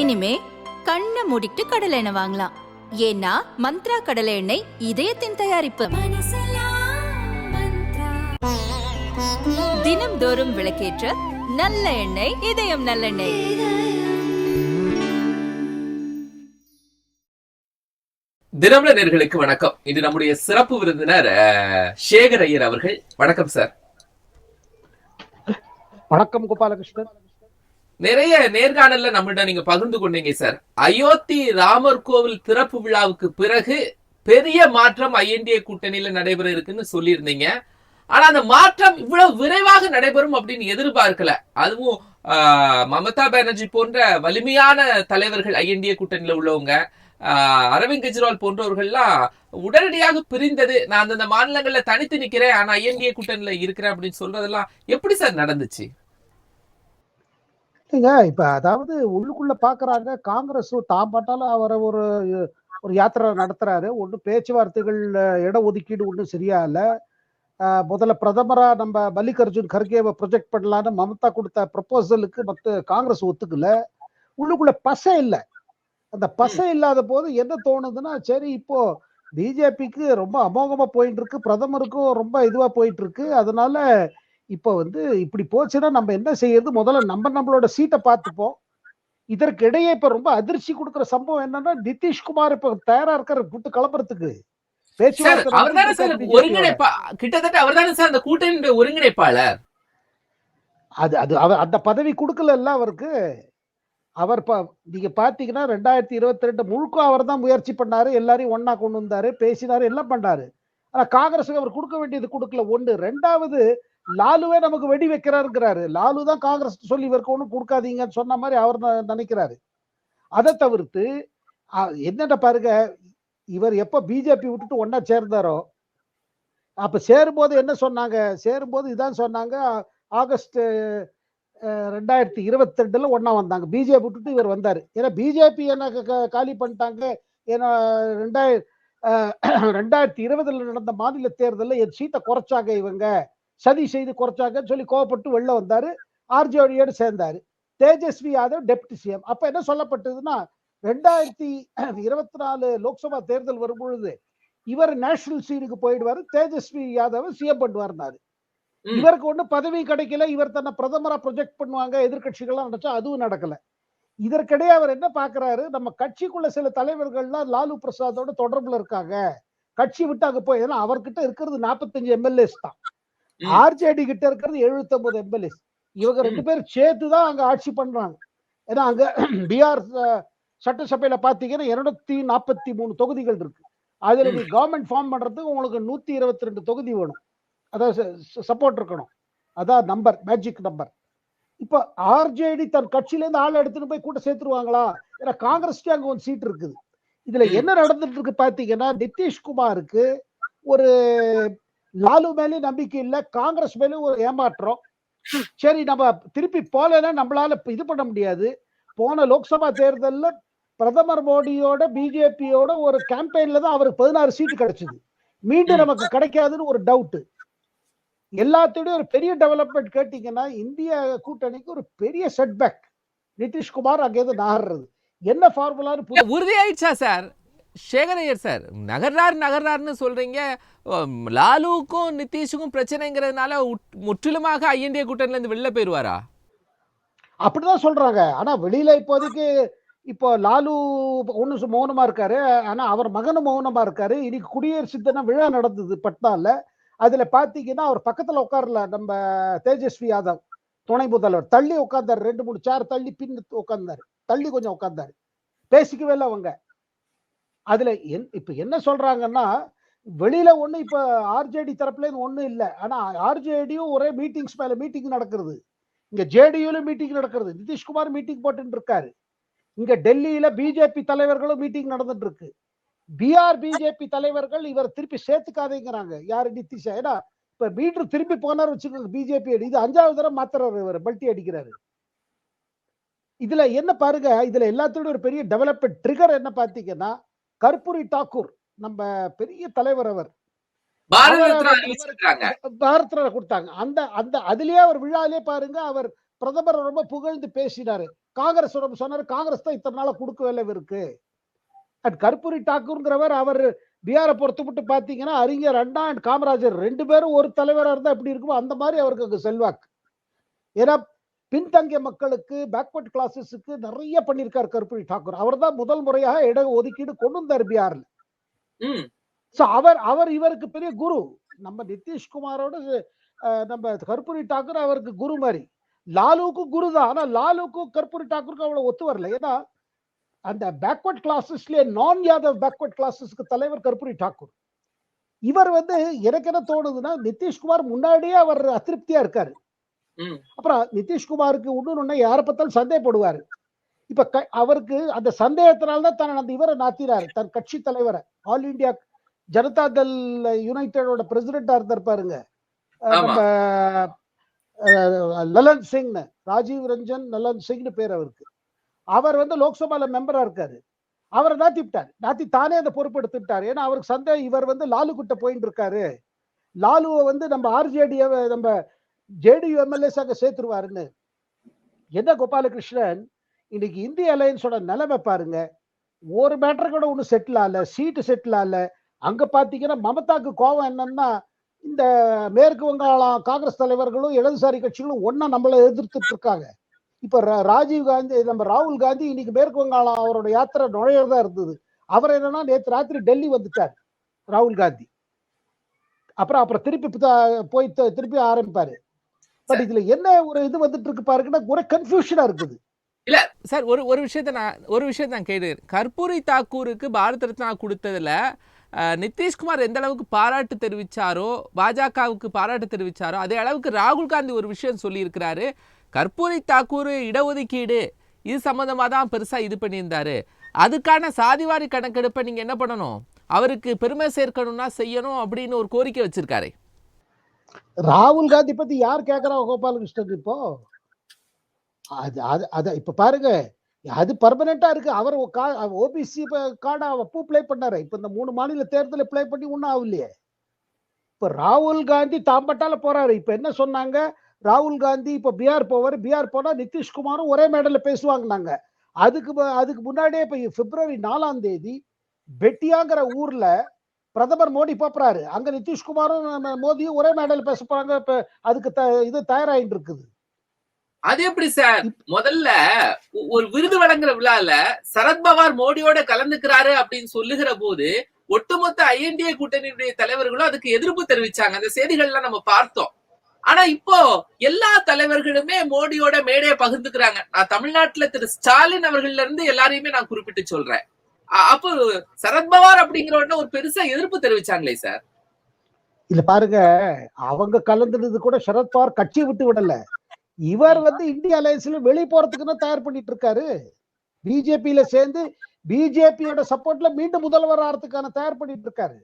இனிமே கண்ணை மூடிட்டு கடலை எண்ணெய் வாங்கலாம். ஏன்னா மந்த்ரா கடலை எண்ணெய் இதயத்தின் தயாரிப்பு. தினம்தோறும் விளக்கேற்ற நல்ல எண்ணெய் இதயம் நல்லெண்ணெய் தினமல நேர்களுக்கு வணக்கம். இது நம்முடைய சிறப்பு விருந்தினர் சேகர் ஐயர் அவர்கள். வணக்கம் சார். வணக்கம் கோபாலகிருஷ்ணன். நிறைய நேர்காணல்ல நம்மகிட்ட நீங்க பகிர்ந்து கொண்டீங்க சார். அயோத்தி ராமர் கோவில் திறப்பு விழாவுக்கு பிறகு பெரிய மாற்றம் ஐஎன்டிஏ கூட்டணியில நடைபெற இருக்குன்னு சொல்லியிருந்தீங்க. ஆனா அந்த மாற்றம் இவ்வளவு விரைவாக நடைபெறும் அப்படின்னு எதிர்பார்க்கல. அதுவும் ஆஹ், மமதா பானர்ஜி போன்ற வலிமையான தலைவர்கள் ஐஎன்டிஏ கூட்டணியில உள்ளவங்க ஆஹ், அரவிந்த் கெஜ்ரிவால் போன்றவர்கள்லாம் உடனடியாக பிரிந்தது. நான் அந்தந்த மாநிலங்கள்ல தனித்து நிக்கிறேன் ஆனா ஐஎன்டிஏ கூட்டணியில இருக்கிறேன் அப்படின்னு சொல்றதெல்லாம் எப்படி சார் நடந்துச்சு? இல்லைங்க இப்ப அதாவது உள்ளுக்குள்ள பாக்குறாங்க காங்கிரஸ் தான் பட்டாலும் அவரை ஒரு ஒரு யாத்திரை நடத்துறாரு. ஒன்றும் பேச்சுவார்த்தைகள் இட ஒதுக்கீடு ஒன்றும் சரியா இல்லை. முதல்ல பிரதமரா நம்ம மல்லிகார்ஜுன் கர்கேவை ப்ரொஜெக்ட் பண்ணலான்னு மமதா கொடுத்த ப்ரப்போசலுக்கு மத்த காங்கிரஸ் ஒத்துக்கல. உள்ளுக்குள்ள பசை இல்லை. அந்த பசை இல்லாத போது என்ன தோணுதுன்னா சரி இப்போ பிஜேபிக்கு ரொம்ப அமோகமா போயிட்டு இருக்கு பிரதமருக்கும் ரொம்ப இதுவா போயிட்டு இருக்கு அதனால இப்போ வந்து இப்படி போச்சுன்னா நம்ம என்ன செய்யறது? முதல்ல நம்ம நம்மளோட சீட்டை பார்த்துப்போம். இதற்கு இடையே இப்ப ரொம்ப அதிர்ச்சி கொடுக்கிற சம்பவம் என்னன்னா நிதிஷ்குமார் இப்ப தயாரா இருக்காரு கூட்டு கிளம்புறதுக்கு. ஒருங்கிணைப்பா கிட்டத்தட்ட சார் அந்த கூட்டணியுடைய ஒருங்கிணைப்பாளர்? அது அது அவர் அந்த பதவி கொடுக்கல அவருக்கு. அவர் ப நீங்க பாத்தீங்கன்னா ரெண்டாயிரத்தி இருபத்தி ரெண்டு முழுக்க அவர் தான் முயற்சி பண்ணாரு. எல்லாரையும் ஒண்ணா கொண்டு வந்தாரு பேசினாரு எல்லாம் பண்ணாரு. ஆனா காங்கிரஸுக்கு அவர் கொடுக்க வேண்டியது கொடுக்கல. ஒண்ணு. ரெண்டாவது லாலுவே நமக்கு வெடி வைக்கிறாருங்கிறாரு. லாலு தான் காங்கிரஸ் சொல்லி இவருக்கு ஒன்றும் கொடுக்காதீங்கன்னு சொன்ன மாதிரி அவர் ந- நினைக்கிறாரு. அதை தவிர்த்து என்னட்ட என்னென்ன பாருங்க இவர் எப்போ பிஜேபி விட்டுட்டு ஒன்றா சேர்ந்தாரோ அப்போ சேரும்போது என்ன சொன்னாங்க? சேரும்போது இதான் சொன்னாங்க ஆகஸ்ட் ரெண்டாயிரத்தி இருபத்தி ரெண்டுல ஒன்னா வந்தாங்க பிஜேபி விட்டுட்டு இவர் வந்தார். ஏன்னா பிஜேபி என்ன க- காலி பண்ணிட்டாங்க. ஏன்னா ரெண்டாயிர ரெண்டாயிரத்தி இருபதுல நடந்த மாநில தேர்தலில் என் சீட்டை குறைச்சாங்க இவங்க. சதி செய்து குறைச்சாங்கன்னு சொல்லி கோவப்பட்டு வெளில வந்தாரு. ஆர்ஜேடியோடு சேர்ந்தாரு. Tejashwi Yadav deputy CM. அப்ப என்ன சொல்லப்பட்டதுன்னா ரெண்டாயிரத்தி இருபத்தி நாலு லோக்சபா தேர்தல் வரும் பொழுது இவர் நேஷனல் சீனுக்கு போயிடுவாரு தேஜஸ்வி யாதவ் சிஎம் பண்ணுவார்னாரு. இவருக்கு ஒண்ணு பதவி கிடைக்கல இவர் தன்னை பிரதமரா ப்ரொஜெக்ட் பண்ணுவாங்க எதிர்க்கட்சிகள்லாம் நினைச்சா அதுவும் நடக்கல. இதற்கிடையே அவர் என்ன பாக்குறாரு நம்ம கட்சிக்குள்ள சில தலைவர்கள்லாம் லாலு பிரசாதோட தொடர்புல இருக்காங்க. கட்சி விட்டு அங்க போய் ஏன்னா அவர்கிட்ட இருக்கிறது 45 எம்எல்ஏஸ் தான். ஆர்ஜேடி கிட்ட இருக்கிறது 79 எம்எல்ஏஸ் இவங்க ரெண்டு பேரும் சேர்த்து தான் அங்க ஆட்சி பண்றாங்க. ஏன்னா அங்க பீகார் சட்டசபையில பாத்தீங்கன்னா இருநூத்தி நாற்பத்தி மூணு தொகுதிகள் இருக்கு. அதுல நீ கவர்மெண்ட் ஃபார்ம் பண்றதுக்கு உங்களுக்கு நூத்தி இருபத்தி ரெண்டு தொகுதி வேணும். அதாவது சப்போர்ட் இருக்கணும். அதான் நம்பர் மேஜிக் நம்பர் இப்போ ஆர்ஜேடி தன் கட்சியில இருந்து ஆள் எடுத்துட்டு போய் கூட்ட சேர்த்துருவாங்களா? ஏன்னா காங்கிரஸ்க்கு அங்க ஒரு சீட் இருக்குது. இதுல. என்ன நடந்துட்டு இருக்கு பாத்தீங்கன்னா நிதிஷ்குமாருக்கு ஒரு லாலு மேலயும் நம்பிக்கை இல்லை காங்கிரஸ் மேலும் ஒரு ஏமாற்றம். சரி நம்ம திருப்பி போலன்னா நம்மளால இது பண்ண முடியாது. போன லோக்சபா தேர்தல்ல பிரதமர் மோடியோட பிஜேபியோட ஒரு கேம்பெயின்ல தான் அவருக்கு பதினாறு சீட்டு கிடைச்சது. மீண்டும் நமக்கு கிடைக்காதுன்னு ஒரு டவுட்டு எல்லாத்தோடய ஒரு பெரிய டெவலப்மெண்ட் கேட்டீங்கன்னா இந்திய கூட்டணிக்கு ஒரு பெரிய செட்பேக் நிதிஷ்குமார் அங்கேருந்து நகர்றது. என்ன ஃபார்முலான்னு உறுதியாயிடுச்சா சார் சேகரையர் சார் நகர்றார் நகர்றார்னு சொல்கிறீங்க லாலுவுக்கும் நிதிஷுக்கும் பிரச்சனைங்கிறதுனால முற்றிலுமாக ஐஎன்டிஏ கூட்டணிலேருந்து வெளில போயிடுவாரா அப்படிதான் சொல்றாங்க. ஆனா வெளியில இப்போதைக்கு இப்போ லாலு ஒன்று மௌனமா இருக்காரு. ஆனா அவர் மகனும் மௌனமா இருக்காரு. இன்னைக்கு குடியரசு தின விழா நடந்தது பட்டால அதுல பாத்தீங்கன்னா அவர் பக்கத்துல உட்காரல நம்ம தேஜஸ்வி யாதவ் துணை முதல்வர். தள்ளி உட்கார்ந்தாரு. ரெண்டு மூணு சேர் தள்ளி பின் உட்கார்ந்தாரு. தள்ளி கொஞ்சம் உட்கார்ந்தாரு. பேசிக்கவே இல்லை அவங்க. அதுல என் இப்ப என்ன சொல்றாங்கன்னா வெளியில ஒண்ணு இப்ப ஆர்ஜேடி தரப்புல இருந்து ஒண்ணும் இல்ல. ஆனா ஆர்ஜேடியும் ஒரே மீட்டிங்ஸ் மேல மீட்டிங் நடக்கிறது. இங்க ஜேடியூல மீட்டிங் நடக்கிறது. நிதிஷ்குமார் மீட்டிங் போட்டு இருக்காரு இங்க டெல்லியில பிஜேபி தலைவர்களும் மீட்டிங் நடந்துட்டு இருக்கு பிஆர் பிஜேபி தலைவர்கள் இவர் திருப்பி சேர்த்துக்காதேங்கிறாங்க. யாரு நிதிஷா ஏன்னா இப்ப மீட்டர் திருப்பி போனார் வச்சுக்கோங்க பிஜேபி. இது அஞ்சாவது தடவை மாத்துறாரு இவர். பல்ட்டி அடிக்கிறாரு. இதுல என்ன பாருங்க இதுல எல்லாத்தோட ஒரு பெரிய டெவலப்மெண்ட் ட்ரிகர் என்ன பாத்தீங்கன்னா கற்பூரி தாக்கூர் நம்ம பெரிய தலைவர் அவர். பாரத கொடுத்தாங்க. அந்த அந்த அதுலயே அவர் விழாலே பாருங்க அவர் பிரதமர் ரொம்ப புகழ்ந்து பேசினாரு. காங்கிரஸ் ரொம்ப சொன்னாரு காங்கிரஸ் தான் இத்தனை நாளா கொடுக்க வேலை இருக்கு. அண்ட் கற்பூரி டாக்கூர்ங்கிறவர் அவர் பிஆரை பொறுத்து மட்டும் பாத்தீங்கன்னா அறிஞர் அண்ணா அண்ட் காமராஜர் ரெண்டு பேரும் ஒரு தலைவரா இருந்தா எப்படி இருக்குமோ அந்த மாதிரி அவருக்கு அங்க செல்வாக்கு. ஏன்னா பின்தங்கிய மக்களுக்கு பேக்வர்ட் கிளாஸஸுக்கு நிறைய பண்ணியிருக்காரு கற்பூரி டாக்கூர் அவர் தான் முதல் முறையாக இட ஒதுக்கீடு கொண்டு வந்தார் பிஆர்ல ம். சோ அவர் அவர் இவருக்கு பெரிய குரு. நம்ம நிதிஷ்குமாரோட நம்ம கற்பூரி டாக்கூர் அவருக்கு குரு மாதிரி. லாலுவுக்கு குரு தான். ஆனா லாலுக்கும் கற்பூரி டாக்கூருக்கு அவ்வளவு ஒத்து வரல. ஏன்னா அந்த பேக்வர்ட் கிளாஸஸ்லயே நான் யாதவ் பேக்வர்ட் கிளாஸஸ்க்கு தலைவர் கற்பூரி டாக்கூர் இவர் வந்து எனக்கு என்ன தோணுதுன்னா நிதிஷ்குமார் முன்னாடியே அவர் அதிருப்தியா இருக்காரு. அப்புறம் நிதிஷ்குமாருக்கு இன்னொன்னு யாரை பார்த்தாலும் சந்தேகப்படுவாரு. இப்ப க- அவருக்கு அந்த சந்தேகத்தினால தான் அந்த இவரை நாத்தினாரு. தன் கட்சி தலைவரை. ஆல் இந்தியா ஜனதா தள் யுனைடெடோட பிரசிடென்டா இருந்தார் பாருங்க. நம்ம லலன் சிங்னு ராஜீவ் ரஞ்சன் லலன் சிங்னு பேர் அவருக்கு. அவர் வந்து லோக்சபால மெம்பரா இருக்காரு. அவரை நாத்தி விட்டார் நாத்தி தானே அந்த பொறுப்பெடுத்துட்டார். ஏன்னா அவருக்கு சந்தேகம் இவர் வந்து லாலு கிட்ட போயிட்டு இருக்காரு. லாலுவை வந்து நம்ம ஆர்ஜேடி நம்ம ஜேடியு எம்எல்ஏஸ் சேர்த்துருவாருன்னு. என்ன கோபாலகிருஷ்ணன்? இன்னைக்கு இந்திய அலையன்ஸோட நிலைமை பாருங்க. ஒரு மேட்டர் கூட ஒன்றும் செட்டில் ஆகல. சீட்டு செட்டில் ஆகல. அங்க பாத்தீங்கன்னா மமதாக்கு கோவம் என்னன்னா இந்த மேற்கு வங்காளம் காங்கிரஸ் தலைவர்களும் இடதுசாரி கட்சிகளும் ஒன்னா நம்மளை எதிர்த்துட்டு இருக்காங்க. இப்ப ரா- ராஜீவ் காந்தி நம்ம ராகுல் காந்தி இன்னைக்கு மேற்கு வங்காளம் அவரோட யாத்திரை நுழையறதா இருந்தது. அவர் என்னன்னா நேற்று ராத்திரி டெல்லி வந்துட்டார் ராகுல் காந்தி. அப்புறம் அப்புறம் திருப்பி போய் த- திருப்பி ஆரம்பிப்பாரு. பட் இதுல என்ன ஒரு இது வந்துட்டு இருக்கு பாருங்கன்னா ஒரே கன்ஃபியூஷனா இருக்குது. சார் ஒரு ஒரு விஷயத்த நான் ஒரு விஷயத்த நான் கேட்டு கற்பூரி தாக்கூருக்கு பாரத ரத்னா கொடுத்ததுல நிதிஷ்குமார் எந்த அளவுக்கு பாராட்டு தெரிவிச்சாரோ பாஜகவுக்கு பாராட்டு தெரிவிச்சாரோ அதே அளவுக்கு ராகுல் காந்தி ஒரு விஷயம் சொல்லியிருக்கிறாரு. கற்பூரி தாக்கூர் இடஒதுக்கீடு இது சம்மந்தமாக தான் பெருசாக இது பண்ணியிருந்தாரு. அதுக்கான சாதிவாரி கணக்கெடுப்பை நீங்கள் என்ன பண்ணணும்? அவருக்கு பெருமை சேர்க்கணும்னா செய்யணும் அப்படின்னு ஒரு கோரிக்கை வச்சுருக்காரு. ராகுல் காந்தி பத்தி யார் கேக்குறா கோபாலகிருஷ்ணன் இப்போ? அது அது அது இப்ப பாருங்க. அது பர்மனெண்டா இருக்கு. அவர் ஓபிசி கார்டை அப்போ பிளே பண்ணாரு. இப்ப இந்த மூணு மாநில தேர்தல பிளே பண்ணி ஒன்றும் ஆகலையே. இப்ப ராகுல் காந்தி தாம்பட்டால போறாரு. இப்ப என்ன சொன்னாங்க? ராகுல் காந்தி இப்ப பிஆர் போவாரு. பிஆர் போனா நிதிஷ்குமாரும் ஒரே மேடல்ல நாங்க அதுக்கு அதுக்கு முன்னாடியே இப்ப பிப்ரவரி நாலாம் தேதி பெட்டியாங்கிற ஊர்ல பிரதமர் மோடி போறாரு அங்க நிதிஷ்குமாரும் மோடியும் ஒரே மேடையில் பேச போறாங்க. அதுக்கு இது தயாராயிட்டு இருக்குது அது எப்படி சார்? முதல்ல ஒரு விருது வழங்குற விழால சரத்பவார் மோடியோட கலந்துக்கிறாரு அப்படின்னு சொல்லுகிற போது ஒட்டுமொத்த ஐஎன்டிஏ கூட்டணியுடைய தலைவர்களும் அதுக்கு எதிர்ப்பு தெரிவிச்சாங்க. அந்த செய்திகள்லாம் நம்ம பார்த்தோம். ஆனா இப்போ எல்லா தலைவர்களுமே மோடியோட மேடையை பகிர்ந்துக்கிறாங்க. நான் தமிழ்நாட்டுல திரு ஸ்டாலின் அவர்கள்ல இருந்து எல்லாரையுமே நான் குறிப்பிட்டு சொல்றேன். அப்போ சரத்பவார் அப்படிங்கிறவன ஒரு பெருசா எதிர்ப்பு தெரிவிச்சாங்களே சார். இல்ல பாருங்க. அவங்க கலந்துனது கூட சரத்பவார் கட்சி விட்டு விடல. இவர் வந்து இந்திய அலையன்ஸ்ல வெளியே போறதுக்குன்னு தயார் பண்ணிட்டு இருக்காரு. பிஜேபியில சேர்ந்து பிஜேபியோட சப்போர்ட்ல மீண்டும் முதல்வர் ஆறதுக்கான தயார் பண்ணிட்டு இருக்காரு.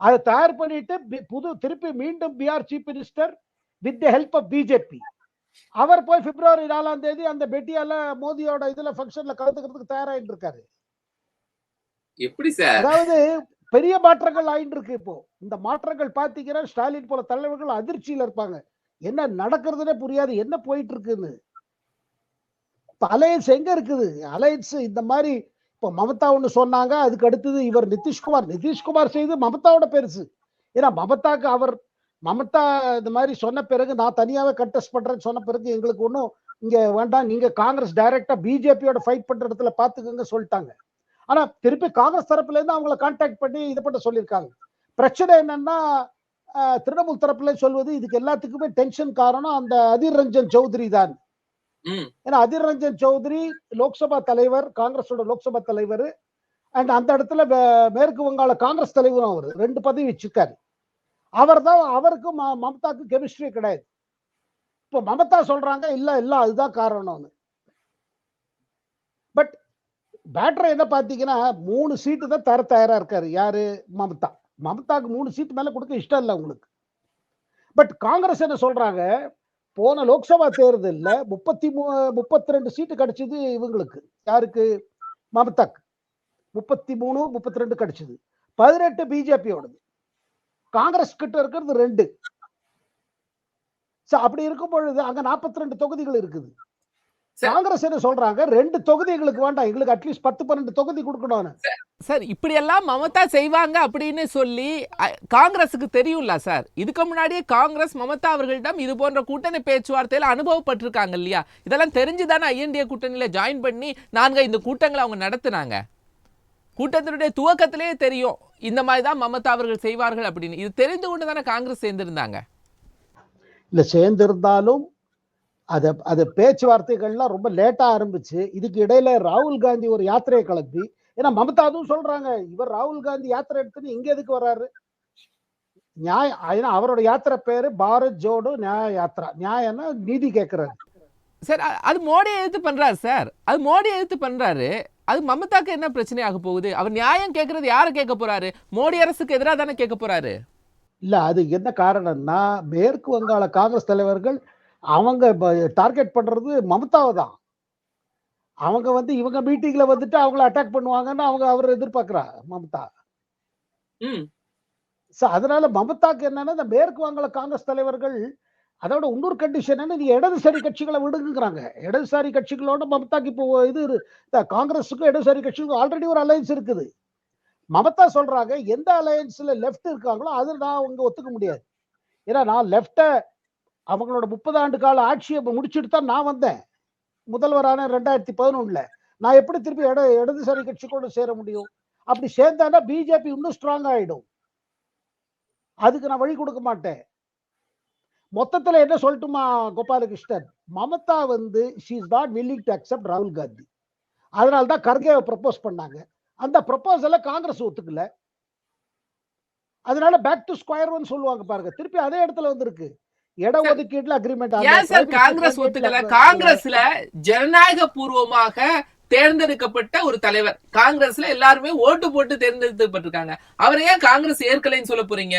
அதை தயார் பண்ணிட்டு புது திருப்பி மீண்டும் PR chief minister with the help of BJP அவர் போய் பிப்ரவரி நாலாம் தேதி அந்த பெட்டியால மோதியோட இதுல ஃபங்க்ஷன்ல கலந்துக்கிறதுக்கு தயாராயிட்டு இருக்காரு. எப்படி சார்? அதாவது பெரிய மாற்றங்கள் ஆயிட்டு இருக்கு இப்போ. இந்த மாற்றங்கள் பாத்தீங்கன்னா ஸ்டாலின் போல தலைவர்கள் அதிர்ச்சியில இருப்பாங்க. என்ன நடக்கிறதுனே புரியாது. என்ன போயிட்டு இருக்குன்னு இப்ப அலையன்ஸ் எங்க இருக்குது? அலையன்ஸ் இந்த மாதிரி இப்போ மமதா ஒண்ணு சொன்னாங்க. அதுக்கு அடுத்தது இவர் நிதிஷ்குமார். நிதிஷ்குமார் செய்து மமதாவோட பெருசு. ஏன்னா மமதாக்கு அவர் மமதா இந்த மாதிரி சொன்ன பிறகு நான் தனியாவே கண்டெஸ்ட் பண்றேன்னு சொன்ன பிறகு எங்களுக்கு ஒன்றும் இங்க வேண்டாம். நீங்க காங்கிரஸ் டைரக்டா பிஜேபியோட ஃபைட் பண்ற இடத்துல பாத்துக்கோங்க சொல்லிட்டாங்க. ஆனா திருப்பி காங்கிரஸ் தரப்புல இருந்து அவங்கள கான்டாக்ட் பண்ணி இது பண்ண சொல்லியிருக்காங்க. பிரச்சனை என்னன்னா திரிணாமுல் தரப்புல சொல்வது இதுக்கு எல்லாத்துக்குமே டென்ஷன் காரணம் அந்த அதிர் ரஞ்சன் சௌத்ரி தான். ம். ஏன்னா அதிர் ரஞ்சன் சௌத்ரி லோக்சபா தலைவர் காங்கிரஸோட லோக்சபா தலைவர் அண்ட் அந்த இடத்துல மேற்கு வங்காள காங்கிரஸ் தலைவரும் அவர். ரெண்டு பதவி வச்சிருக்காரு. அவர் தான் அவருக்கும் ம- மம்தாக்கும் கெமிஸ்ட்ரி கிடையாது. இப்போ மமதா சொல்றாங்க இல்ல இல்ல அதுதான் காரணம்னு. பட் பேட்டரை என்ன பாத்தீங்கன்னா மூணு சீட்டு தான் தர தயாரா இருக்காரு. யாரு? மமதா. மமதாக்கு மூணு சீட்டு மேல கொடுக்க இஷ்டம் இல்லை உங்களுக்கு. பட் காங்கிரஸ் என்ன சொல்றாங்க போன லோக்சபா தேர்தலில் முப்பத்தி மூ முப்பத்தி ரெண்டு சீட்டு கிடைச்சது இவங்களுக்கு. யாருக்கு? மமதாக்கு. முப்பத்தி மூணு முப்பத்தி ரெண்டு கிடைச்சது. பதினெட்டு பிஜேபியோடது காங்கிரஸ் கிட்ட இருக்கிறது ரெண்டு. அப்படி இருக்கும் பொழுது அங்க 42 தொகுதிகள் இருக்குது. காங்கிரஸ் என்ன சொல்றாங்க? ரெண்டு தொகுதி எங்களுக்கு வேண்டாம். எங்களுக்கு அட்லீஸ்ட் பத்து பன்னெண்டு தொகுதி கொடுக்கணும்னு சார் இப்படியெல்லாம் மமதா செய்வாங்க அப்படின்னு சொல்லி காங்கிரஸுக்கு தெரியும்ல சார்? இதுக்கு முன்னாடியே காங்கிரஸ் மமதா அவர்களிடம் இது போன்ற கூட்டணி பேச்சுவார்த்தையில அனுபவப்பட்டிருக்காங்க இல்லையா? இதெல்லாம் தெரிஞ்சு தானே ஐஎன்டிஏ கூட்டணியில ஜாயின் பண்ணி நான்கு இந்த கூட்டங்களை அவங்க நடத்துனாங்க? கூட்டத்தினுடைய துவக்கத்திலேயே தெரியும் இந்த மாதிரி தான் மமதா அவர்கள் செய்வார்கள் அப்படின்னு. இது தெரிந்து கொண்டு தானே காங்கிரஸ் சேர்ந்திருந்தாங்க? இல்ல சேர்ந்திருந்தாலும் அத அது பேச்சுவார்த்தைகள்லாம் ரொம்ப லேட்டா ஆரம்பிச்சு இதுக்கு இடையில ராகுல் காந்தி ஒரு யாத்திரையை கிளப்பி ஏன்னா மமதா அதுவும் சொல்றாங்க இவர் ராகுல் காந்தி யாத்திரை எடுத்துன்னு இங்க எதுக்கு வர்றாரு? நியாய ஏன்னா அவரோட யாத்திரை பேரு பாரத் ஜோடோ நியாய யாத்ரா நியாயம்னா நீதி கேட்கிறாரு. சார் அது மோடியை எதிர்த்து பண்றாரு சார். அது மோடியை எதிர்த்து பண்றாரு. அது மமதாக்கு என்ன பிரச்சனையாக போகுது? அவர் நியாயம் கேட்கறது யாரை கேட்க போறாரு? மோடி அரசுக்கு எதிராக தானே கேட்க போறாரு? இல்ல அது என்ன காரணம்னா மேற்கு வங்காள காங்கிரஸ் தலைவர்கள் அவங்க டார்கெட் பண்றது மமதாவை தான். அவங்க வந்து இவங்க மீட்டிங்ல வந்துட்டு அவங்கள அட்டாக் பண்ணுவாங்கன்னு அவங்க அவர் எதிர்பார்க்கிறா மமதா. ம். So, அதனால மமதாக்கு என்னன்னா இந்த மேற்கு வங்காள காங்கிரஸ் தலைவர்கள் அதோட இன்னொரு கண்டிஷன் என்ன நீ இடதுசாரி கட்சிகளை விடுங்கிறாங்க இடதுசாரி கட்சிகளோட மமதாக்கு இப்போ இது காங்கிரஸுக்கும் இடதுசாரி கட்சிகளுக்கும் ஆல்ரெடி ஒரு அலையன்ஸ் இருக்குது. மமதா சொல்றாங்க எந்த அலையன்ஸ்ல லெஃப்ட் இருக்காங்களோ அது நான் அவங்க ஒத்துக்க முடியாது. ஏன்னா நான் லெஃப்ட அவங்களோட முப்பது ஆண்டு கால ஆட்சியை முடிச்சுட்டு தான் நான் வந்தேன். முதல்வரான ரெண்டாயிரத்தி பதினொன்னுல. நான் எப்படி திருப்பி இட இடதுசாரி கட்சி கூட சேர முடியும்? அப்படி சேர்ந்தானா பிஜேபி இன்னும் ஸ்ட்ராங் ஆயிடும். அதுக்கு நான் வழி கொடுக்க மாட்டேன். மொத்தத்துல என்ன சொல்லட்டுமா கோபாலகிருஷ்ணன்? மமதா வந்து she is not willing to accept ராகுல் காந்தி அதனால தான் கர்கேவை ப்ரப்போஸ் பண்ணாங்க. அந்த ப்ரப்போசலை காங்கிரஸ் ஒத்துக்கல. அதனால பேக் டு ஸ்கொயர் ஒன் சொல்லுவாங்க பாருங்க. திருப்பி அதே இடத்துல வந்திருக்கு. இட ஒதுக்கீட்டுல அக்ரிமெண்ட் ஏன் சார் காங்கிரஸ் ஒத்துக்கல? காங்கிரஸ்ல ஜனநாயக பூர்வமாக தேர்ந்தெடுக்கப்பட்ட ஒரு தலைவர். காங்கிரஸ்ல எல்லாருமே ஓட்டு போட்டு தேர்ந்தெடுக்கப்பட்டிருக்காங்க. அவரை ஏன் காங்கிரஸ் ஏற்கலைன்னு சொல்ல போறீங்க?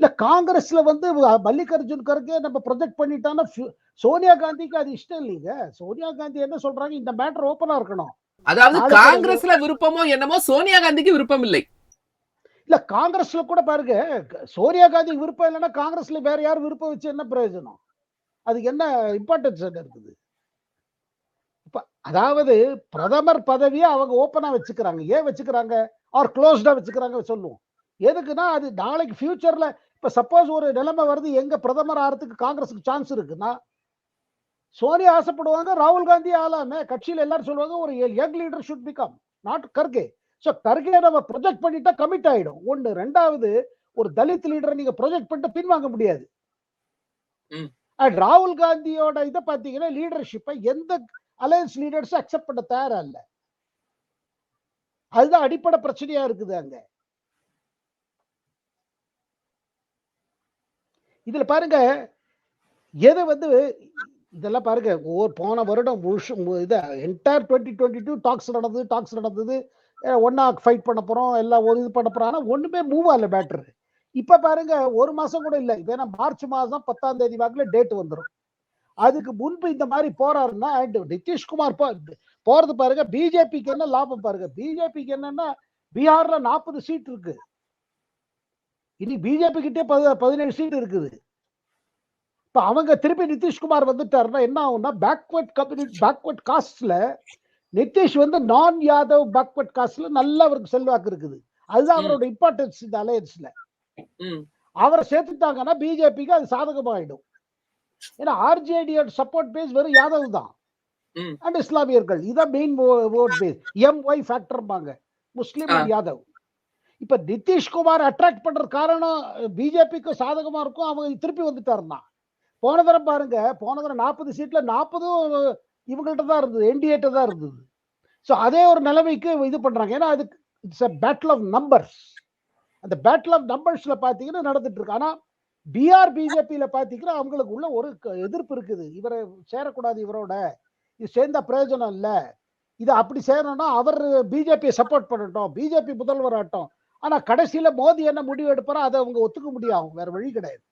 இல்ல காங்கிரஸ்ல வந்து மல்லிகார்ஜுன் கர்கே நம்ம ப்ரொஜெக்ட் பண்ணிட்டான்னா சோனியா காந்திக்கு அது இஷ்டம் இல்லைங்க. சோனியா காந்தி என்ன சொல்றாங்க? இந்த மேட்டர் ஓப்பனா இருக்கணும். அதாவது காங்கிரஸ்ல விருப்பமோ என்னமோ சோனியா காந்திக்கு விருப்பம் இல்லை இல்ல காங்கிரஸ்ல கூட பாருங்க சோனியா காந்தி விருப்பம் இல்லைன்னா காங்கிரஸ்ல வேற யார் விருப்பம் வச்சு என்ன பிரயோஜனம்? அதுக்கு என்ன இம்பார்ட்டன்ஸ் என்ன இருக்குது? இப்ப அதாவது பிரதமர் பதவியை அவங்க ஓப்பனா வச்சுக்கிறாங்க. ஏன் வச்சுக்கிறாங்க? ஆர் க்ளோஸ்டா வச்சுக்கிறாங்க சொல்லுவோம். எதுக்குன்னா அது நாளைக்கு ஃபியூச்சர்ல இப்ப சப்போஸ் ஒரு நிலைமை வருது எங்க பிரதமர் ஆறதுக்கு காங்கிரஸுக்கு சான்ஸ் இருக்குன்னா சோனியா ஆசைப்படுவாங்க ராகுல் காந்தி ஆளாமே கட்சியில எல்லாரும் சொல்லுவாங்க ஒரு young leader should become not Kharge. So Kharge நம்ம ப்ரொஜெக்ட் பண்ணிட்டா கமிட் ஆயிடும். ஒன்று ரெண்டாவது ஒரு தலித் லீடரை நீங்க ப்ரொஜெக்ட் பண்ணிட்டு பின்வாங்க முடியாது. அண்ட் ராகுல் காந்தியோட இதை பார்த்தீங்கன்னா லீடர்ஷிப்பை எந்த அலையன்ஸ் லீடர்ஸ் அக்செப்ட் பண்ண தயாரா இல்ல. அதுதான் அடிப்படை பிரச்சனையா இருக்குது அங்க. இதுல பாருங்க எதை வந்து இதெல்லாம் பாருங்க ஒவ்வொரு போன வருடம் முழுசும் இது entire twenty twenty two talks நடந்தது டாக்ஸ் நடந்தது. ஒன்னா ஃபைட் பண்ண போறோம் எல்லாம் ஒரு இது பண்ண போறோம். ஆனா ஒண்ணுமே மூவ் ஆகல பேட்டர் இப்ப பாருங்க ஒரு மாசம் கூட இல்லை. இது ஏன்னா மார்ச் மாசம் பத்தாம் தேதி வாக்குல டேட் வந்துடும் அதுக்கு முன்பு இந்த மாதிரி போறாருன்னா நிதிஷ்குமார் போறது பாருங்க பிஜேபிக்கு என்ன லாபம் பாருங்க. பிஜேபிக்கு என்னன்னா பீகார்ல நாற்பது சீட் இருக்கு. இனி பிஜேபி கிட்டே பதி- பதினேழு சீட் இருக்குது. இப்ப அவங்க திருப்பி நிதிஷ்குமார் வந்துட்டாருன்னா என்ன ஆகும்னா பேக்வர்ட் கம்யூனிட்டி பேக்வர்ட் காஸ்ட்ல நிதிஷ் வந்து நான் யாதவ் பேக்வர்ட் காஸ்ட்ல நல்ல அவருக்கு செல்வாக்கு இருக்குது. அதுதான். அவரோட இம்பார்ட்டன்ஸ் இந்த அலையன்ஸ்ல அவரை சேர்த்துட்டாங்கன்னா பிஜேபிக்கு அது சாதகமாயிடும். ஏன்னா ஆர்ஜேடியோட சப்போர்ட் பேஸ் வெறும் யாதவ் தான். அண்ட் இஸ்லாமியர்கள் இதான் main vote base M Y ஃபேக்டர்பாங்க Muslim Yadav இப்ப நிதிஷ்குமார் அட்ராக்ட் பண்ற காரணம் பிஜேபிக்கு சாதகமா இருக்கும் அவங்க திருப்பி வந்துட்டாருன்னா. போன தரம் பாருங்க போன தரம் நாற்பது சீட்ல நாற்பதும் இவங்கள்ட்ட தான் இருந்தது என்டிஏட்ட தான் இருந்தது. ஸோ அதே ஒரு நிலைமைக்கு இது பண்றாங்க. ஏன்னா அதுக்கு it's a battle of numbers அந்த பேட்டில் ஆஃப் நம்பர்ஸ்ல பாத்தீங்கன்னா நடந்துட்டு இருக்கு. ஆனா பிஆர் பிஜேபியில பாத்தீங்கன்னா அவங்களுக்கு உள்ள ஒரு க- எதிர்ப்பு இருக்குது. இவரை சேரக்கூடாது இவரோட. இது சேர்ந்தா பிரயோஜனம் இல்லை. இது அப்படி சேரணும்னா அவர் பிஜேபியை சப்போர்ட் பண்ணட்டும். பிஜேபி முதல்வர் ஆட்டம் ஆனா கடைசியில மோடி என்ன முடிவு எடுப்பாரோ அதை அவங்க ஒத்துக்க முடியும் வேற வழி கிடையாது.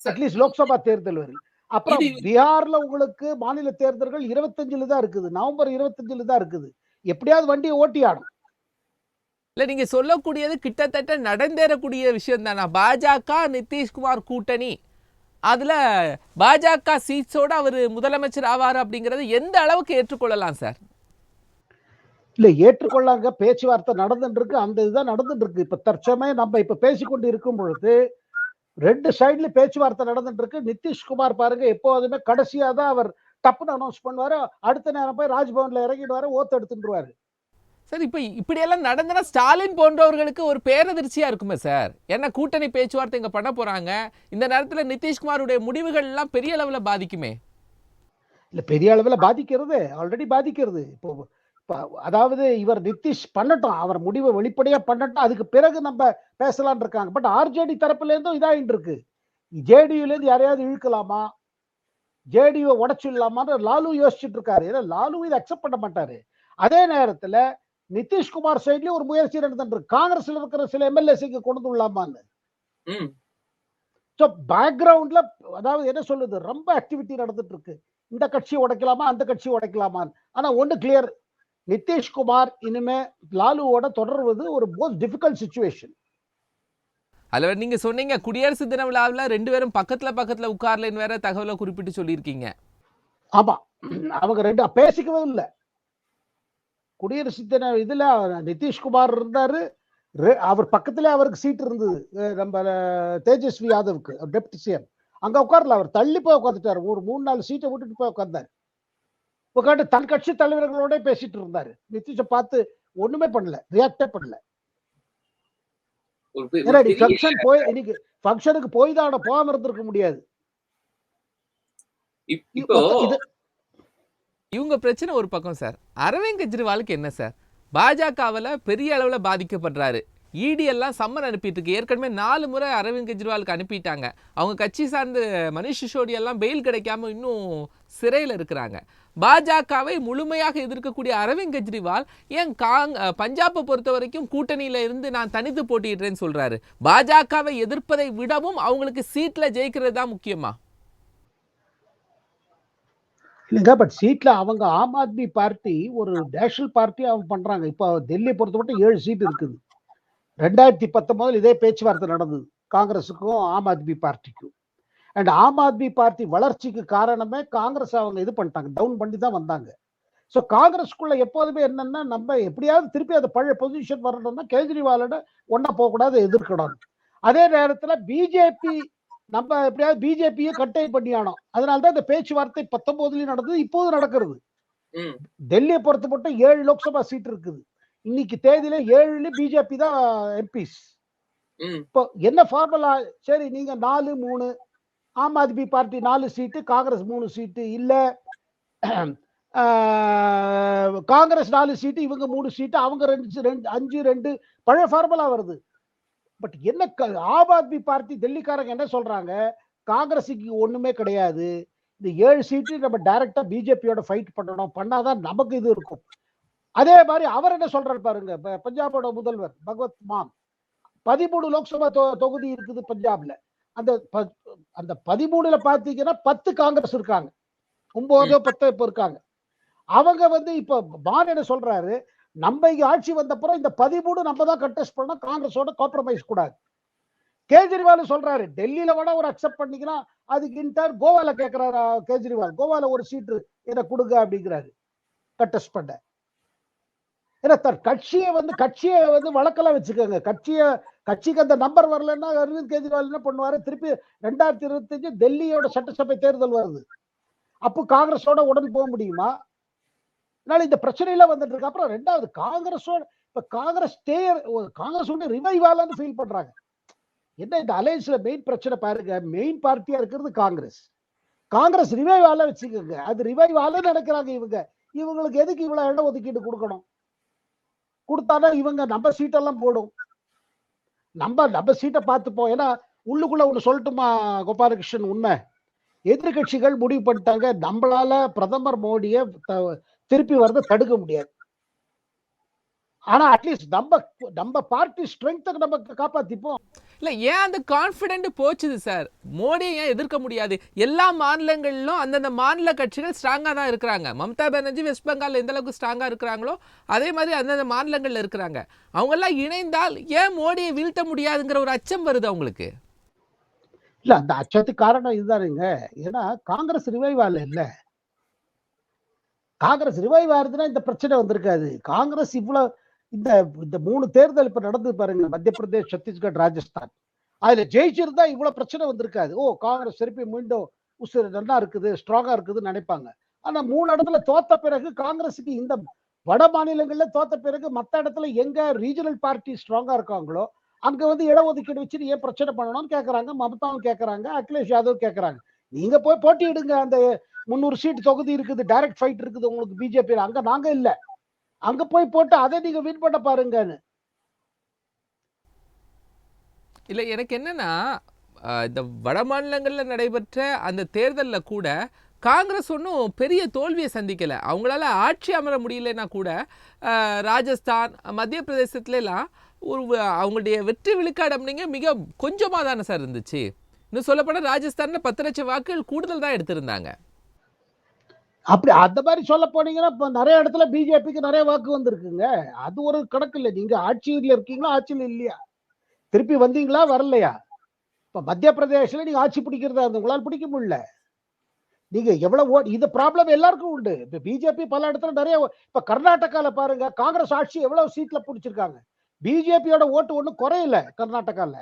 அட்லீஸ்ட் லோக்சபா தேர்தல் வரை அப்புறம் பீகார்ல உங்களுக்கு மாநில தேர்தல்கள் இருபத்தஞ்சுல தான் இருக்குது. நவம்பர் இருபத்தஞ்சுல தான் இருக்குது. எப்படியாவது வண்டியை ஓட்டி ஆடும் இல்ல நீங்க சொல்லக்கூடியது கிட்டத்தட்ட நடந்தேறக்கூடிய விஷயம் தானா பாஜக நிதிஷ்குமார் கூட்டணி. அதுல பாஜக சீட்ஸோட அவர் முதலமைச்சர் ஆவார் அப்படிங்கறது எந்த அளவுக்கு ஏற்றுக்கொள்ளலாம் சார்? இல்ல ஏற்றுக்கொள்ளாங்க. பேச்சுவார்த்தை நடந்துட்டு இருக்கு அந்த இதுதான் நடந்துட்டு இருக்கு இப்ப தற்சமயம் நம்ம இப்ப பேசிக்கொண்டு இருக்கும் பொழுது ரெண்டு சைடுல பேச்சுவார்த்தை நடந்துட்டு இருக்கு நிதிஷ்குமார் பாருங்க எப்போதுமே கடைசியா தான் அவர் டப்புன்னு அனௌன்ஸ் பண்ணுவாரு. அடுத்த நேரம் போய் ராஜ்பவன்ல இறங்கிடுவாரு ஓத்து எடுத்துருவாரு சார் இப்போ இப்படியெல்லாம் நடந்தனா ஸ்டாலின் போன்றவர்களுக்கு ஒரு பேரதிர்ச்சியா இருக்குமே சார்? ஏன்னா கூட்டணி பேச்சுவார்த்தை இங்க பண்ண போறாங்க? இந்த நேரத்துல நிதிஷ்குமாருடைய முடிவுகள் எல்லாம் பெரிய அளவுல பாதிக்குமே? இல்ல பெரிய அளவுல பாதிக்கிறது. ஆல்ரெடி பாதிக்கிறது. இப்போ அதாவது இவர் நிதிஷ் பண்ணட்டும் அவர் முடிவை வெளிப்படையா பண்ணட்டும் அதுக்கு பிறகு நம்ம பேசலாம்னு இருக்காங்க. பட் ஆர்ஜேடி தரப்புல இருந்தும் இதாயிட்டு இருக்கு ஜேடியூல இருந்து யாரையாவது இழுக்கலாமா? ஜேடியூ உடச்சிடலாமான்னு லாலு யோசிச்சுட்டு இருக்காரு ஏன்னா லாலு இதை அக்செப்ட் பண்ண மாட்டாரு. அதே நேரத்துல நிதிஷ்குமார் சைட்லயும் ஒரு முயற்சி நடந்துட்டு இருக்கு காங்கிரஸ்ல இருக்கிற சில எம்எல்ஏசிக்கு கொண்டு விடலாமான்னு ஸோ பேக்ரவுண்ட்ல அதாவது என்ன சொல்லுது ரொம்ப ஆக்டிவிட்டி நடந்துட்டு இருக்கு இந்த கட்சியை உடைக்கலாமா? அந்த கட்சியை உடைக்கலாமான்னு. ஆனா ஒண்ணு கிளியர் நிதிஷ்குமார் இனிமே லாலுவோட தொடர்வது ஒரு மோஸ்ட் டிஃபிகல்ட் சுச்சுவேஷன் அதுல நீங்க சொன்னீங்க குடியரசு தின விழாவில் ரெண்டு பேரும் பக்கத்துல பக்கத்துல உட்கார்லன்னு வேற தகவலை குறிப்பிட்டு சொல்லியிருக்கீங்க. ஆமா. அவங்க ரெண்டு பேசிக்கவே இல்லை. குடியரசு தின இதுல நிதிஷ்குமார் இருந்தாரு. அவர் பக்கத்துல அவருக்கு சீட் இருந்தது. நம்ம தேஜஸ்வி யாதவுக்கு டெப்டி சிஎம் அங்க உட்காரல அவர் தள்ளி போய் உட்காந்துட்டாரு ஒரு மூணு நாலு சீட்டை விட்டுட்டு போய் உட்கார்ந்தாரு. உட்காந்து தன் கட்சி தலைவர்களோட பேசிட்டு இருந்தாரு. நிதிஷை பார்த்து ஒண்ணுமே பண்ணல. ரியாக்டே பண்ணல. ஃபங்க்ஷன் போய் இன்னைக்கு ஃபங்க்ஷனுக்கு போய் தான் போகாம இருந்திருக்க முடியாது. இவங்க பிரச்சனை ஒரு பக்கம் சார் அரவிந்த் கெஜ்ரிவாலுக்கு என்ன சார் பாஜகவில் பெரிய அளவில் பாதிக்கப்படுறாரு. இடி எல்லாம் சம்மன் அனுப்பிட்டு இருக்கு. ஏற்கனவே நாலு முறை அரவிந்த் கெஜ்ரிவாலுக்கு அனுப்பிட்டாங்க. அவங்க கட்சி சார்ந்து மனிஷ் சிசோடி எல்லாம் பெயில் கிடைக்காம இன்னும் சிறையில் இருக்கிறாங்க. பாஜகவை முழுமையாக எதிர்க்கக்கூடிய அரவிந்த் கெஜ்ரிவால் ஏன் காங் பஞ்சாபை பொறுத்த வரைக்கும் கூட்டணியில் இருந்து நான் தனித்து போட்டியிடுறேன்னு சொல்கிறாரு பாஜகவை எதிர்ப்பதை விடவும் அவங்களுக்கு சீட்டில் ஜெயிக்கிறது தான் முக்கியமா? இல்லைங்க பட் சீட்ல அவங்க ஆம் ஆத்மி பார்ட்டி ஒரு நேஷனல் பார்ட்டி அவங்க பண்றாங்க. இப்போ டெல்லியை பொறுத்த மட்டும் ஏழு சீட் இருக்குது. ரெண்டாயிரத்தி பத்தொன்பதில் இதே பேச்சுவார்த்தை நடந்தது. காங்கிரஸுக்கும் ஆம் ஆத்மி பார்ட்டிக்கும். அண்ட் ஆம் ஆத்மி பார்ட்டி வளர்ச்சிக்கு காரணமே காங்கிரஸ் அவங்க இது பண்ணிட்டாங்க டவுன் பண்ணி தான் வந்தாங்க. ஸோ காங்கிரஸ்க்குள்ள எப்போதுமே என்னன்னா நம்ம எப்படியாவது திருப்பி அந்த பழைய பொசிஷன் வரணும்னா கேஜ்ரிவாலோட ஒன்னா போகக்கூடாது எதிர்க்கணும். அதே நேரத்துல பிஜேபி நம்ம எப்படியாவது பிஜேபியை கட்டை பண்ணியானோம் அதனால தான் இந்த பேச்சுவார்த்தை பத்தொன்பதுலயும் நடந்தது இப்போது நடக்கிறது. டெல்லியை பொறுத்த மட்டும் ஏழு லோக்சபா சீட் இருக்குது. இன்னைக்கு தேதியில ஏழுல பிஜேபி தான் எம்பிஸ். இப்போ என்ன ஃபார்முலா சரி நீங்க நாலு மூணு ஆம் ஆத்மி பார்ட்டி நாலு சீட்டு காங்கிரஸ் மூணு சீட்டு இல்லை காங்கிரஸ் நாலு சீட்டு இவங்க மூணு சீட்டு அவங்க ரெண்டு ரெண்டு அஞ்சு ரெண்டு பழைய ஃபார்முலா வருது. பட் என்ன ஆம் ஆத்மி பார்ட்டி டெல்லிக்காரங்க என்ன சொல்றாங்க? காங்கிரஸுக்கு ஒண்ணுமே கிடையாது. இந்த ஏழு சீட்டு நம்ம டைரக்டா பிஜேபியோட ஃபைட் பண்ணணும். பண்ணாதான் நமக்கு இது இருக்கும். அதே மாதிரி அவர் என்ன சொல்றாரு பாருங்க பஞ்சாபோட முதல்வர் பகவத் மான். பதிமூணு லோக்சபா தொ- தொகுதி இருக்குது பஞ்சாப்ல. அந்த அந்த பதிமூணுல பாத்தீங்கன்னா பத்து காங்கிரஸ் இருக்காங்க. ஒன்பதோ பத்தோ இப்ப இருக்காங்க. அவங்க வந்து இப்ப மான் என்ன சொல்றாரு? நம்ம இங்க ஆட்சி வந்தப்புறம் இந்த பதிமூணு நம்ம தான் கண்டெஸ்ட் பண்ணோம் காங்கிரஸோட காம்ப்ரமைஸ் கூடாது. கேஜ்ரிவால் சொல்றாரு டெல்லியில வேணா ஒரு அக்செப்ட் பண்ணிக்கலாம் அதுக்கு இன்டர் கோவால கேக்குறாரு அஹ், கேஜ்ரிவால்? கோவால ஒரு சீட்டு எனக்கு கொடுங்க அப்படிங்கிறாரு கண்டெஸ்ட் பண்ண. ஏன்னா தன் கட்சியை வந்து கட்சியை வந்து வழக்கெல்லாம் வச்சுக்கோங்க. கட்சியை கட்சிக்கு அந்த நம்பர் வரலன்னா அரவிந்த் கெஜ்ரிவால் என்ன பண்ணுவாரு? திருப்பி ரெண்டாயிரத்தி இருபத்தஞ்சு டெல்லியோட சட்டசபை தேர்தல் வருது. அப்போ காங்கிரஸோட உடன் போக முடியுமா? அதனால இந்த பிரச்சனையில வந்துட்டு இருக்கு. அப்புறம் ரெண்டாவது காங்கிரஸோட இப்ப காங்கிரஸ் தேர் காங்கிரஸ் வந்து ரிவைவாலன்னு ஃபீல் பண்றாங்க. என்ன இந்த அலையன்ஸ்ல மெயின் பிரச்சனை பாருங்க. மெயின் பார்ட்டியா இருக்கிறது காங்கிரஸ். காங்கிரஸ் ரிவைவால வச்சுக்கோங்க. அது ரிவைவ் ஆல நினைக்கிறாங்க இவங்க. இவங்களுக்கு எதுக்கு இவ்வளவு இடம் ஒதுக்கீடு கொடுக்கணும்? கொடுத்தாதான் இவங்க நம்ம சீட்டெல்லாம் போடும். நம்ம நம்ம சீட்டை பார்த்துப்போம். ஏன்னா உள்ளுக்குள்ள ஒண்ணு சொல்லட்டுமா கோபாலகிருஷ்ணன் உண்மை? எதிர்கட்சிகள் முடிவு பண்ணிட்டாங்க. நம்மளால பிரதமர் மோடியை த- திருப்பி வரத தடுக்க முடியாது. ஆனா அட்லீஸ்ட் நம்ம நம்ம பார்ட்டி ஸ்ட்ரென்த்தை நம்ம காப்பாத்திப்போம். இல்லை ஏன் அந்த கான்ஃபிடென்ட் போச்சுது சார் மோடியை ஏன் எதிர்க்க முடியாது? எல்லா மாநிலங்களிலும் அந்தந்த மாநில கட்சிகள் ஸ்ட்ராங்காக தான் இருக்கிறாங்க. மம்தா பானர்ஜி வெஸ்ட் பெங்காலில் எந்த அளவுக்கு இருக்கிறாங்களோ அதே மாதிரி அந்தந்த மாநிலங்களில் இருக்கிறாங்க. அவங்கெல்லாம் இணைந்தால் ஏன் மோடியை வீழ்த்த முடியாதுங்கிற ஒரு அச்சம் வருது அவங்களுக்கு? இல்லை அந்த அச்சத்துக்கு காரணம் இதுதானுங்க ஏன்னா காங்கிரஸ் ரிவைவ் இல்லை. காங்கிரஸ் ரிவைவ் ஆகுதுன்னா இந்த பிரச்சனை வந்திருக்காது. காங்கிரஸ் இவ்வளவு இந்த இந்த மூணு தேர்தல் இப்ப நடந்து பாருங்க. மத்திய பிரதேஷ் சத்தீஸ்கர் ராஜஸ்தான். அதுல ஜெயிச்சிருந்தா இவ்வளவு பிரச்சனை வந்திருக்காது. ஓ காங்கிரஸ் திருப்பி மீண்டும் உசு நல்லா இருக்குது ஸ்ட்ராங்கா இருக்குதுன்னு நினைப்பாங்க. ஆனா மூணு இடத்துல தோத்த பிறகு காங்கிரஸுக்கு இந்த வட மாநிலங்கள்ல தோத்த பிறகு மத்த இடத்துல எங்க ரீஜனல் பார்ட்டி ஸ்ட்ராங்கா இருக்காங்களோ அங்க வந்து இடஒதுக்கீடு வச்சு ஏன் பிரச்சனை பண்ணணும்னு கேட்கறாங்க மமதாவும் கேட்கறாங்க அகிலேஷ் யாதவ் கேட்கறாங்க நீங்க போய் போட்டியிடுங்க. அந்த முந்நூறு சீட் தொகுதி இருக்குது டைரக்ட் ஃபைட் இருக்குது உங்களுக்கு பிஜேபி அங்க நாங்க இல்லை. அங்க போய் போட்டு அதை நீங்க வின் பண்ண பாருங்கன்னு. இல்லை எனக்கு என்னன்னா இந்த வட மாநிலங்களில் நடைபெற்ற அந்த தேர்தலில் கூட காங்கிரஸ் ஒன்றும் பெரிய தோல்வியை சந்திக்கலை. அவங்களால ஆட்சி அமர முடியலன்னா கூட ராஜஸ்தான் மத்திய பிரதேசத்துலலாம் ஒரு அவங்களுடைய வெற்றி விழுக்காடு அப்படிங்க மிக கொஞ்சமாக தானே சார் இருந்துச்சு. இன்னும் சொல்லப்போனால் ராஜஸ்தானில் பத்து லட்சம் வாக்குகள் கூடுதல் தான் எடுத்திருந்தாங்க. அப்படி அந்த மாதிரி சொல்ல போனீங்கன்னா இப்ப நிறைய இடத்துல பிஜேபிக்கு நிறைய வாக்கு வந்திருக்குங்க. அது ஒரு கணக்கு இல்லை. நீங்க ஆட்சியில் இருக்கீங்களா ஆட்சியில் இல்லையா? திருப்பி வந்தீங்களா வரலையா? இப்ப மத்திய பிரதேசல நீங்க ஆட்சி பிடிக்கிறதா இருந்து உங்களால் பிடிக்க முடியல. நீங்க எவ்வளவு ஓட் இது ப்ராப்ளம் எல்லாருக்கும் உண்டு. இப்ப பிஜேபி பல இடத்துல நிறைய இப்போ இப்ப கர்நாடகால பாருங்க காங்கிரஸ் ஆட்சி எவ்வளவு சீட்ல பிடிச்சிருக்காங்க? பிஜேபியோட ஓட்டு ஒன்றும் குறையல கர்நாடகால.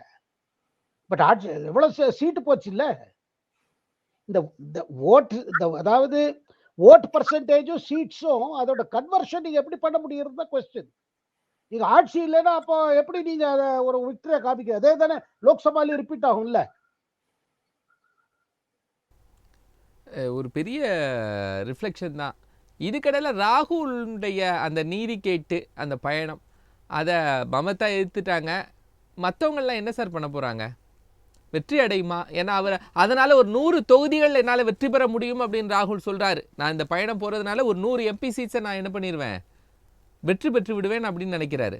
பட் ஆட்சி எவ்வளவு சீட்டு போச்சு இல்ல இந்த இந்த ஓட்டு இந்த அதாவது ஓட் பர்சன்டேஜும் சீட்ஸும் அதோட கன்வர்ஷன் நீங்கள் எப்படி பண்ண முடியுறது தான் கொஸ்டின் இது ஆட்சி இல்லைன்னா அப்போ எப்படி நீங்கள் அதை ஒரு விக்டரியை காமிக்க அதே தானே லோக்சபாலையும் ரிப்பீட் ஆகும்ல. ஒரு பெரிய ரிஃப்ளெக்ஷன் தான். இதுக்கடையில் ராகுலுடைய அந்த நீதி கேட்டு அந்த பயணம் அதை மமதா எடுத்துட்டாங்க மற்றவங்கள்லாம் என்ன சார் பண்ண போகிறாங்க வெற்றி அடையுமா? ஏன்னா அவர் அதனால் ஒரு நூறு தொகுதிகள் என்னால் வெற்றி பெற முடியும் அப்படின்னு ராகுல் சொல்கிறாரு நான் இந்த பயணம் போகிறதுனால ஒரு நூறு எம்பி சீட்ஸை நான் என்ன பண்ணிடுவேன் வெற்றி பெற்று விடுவேன் அப்படின்னு நினைக்கிறாரு.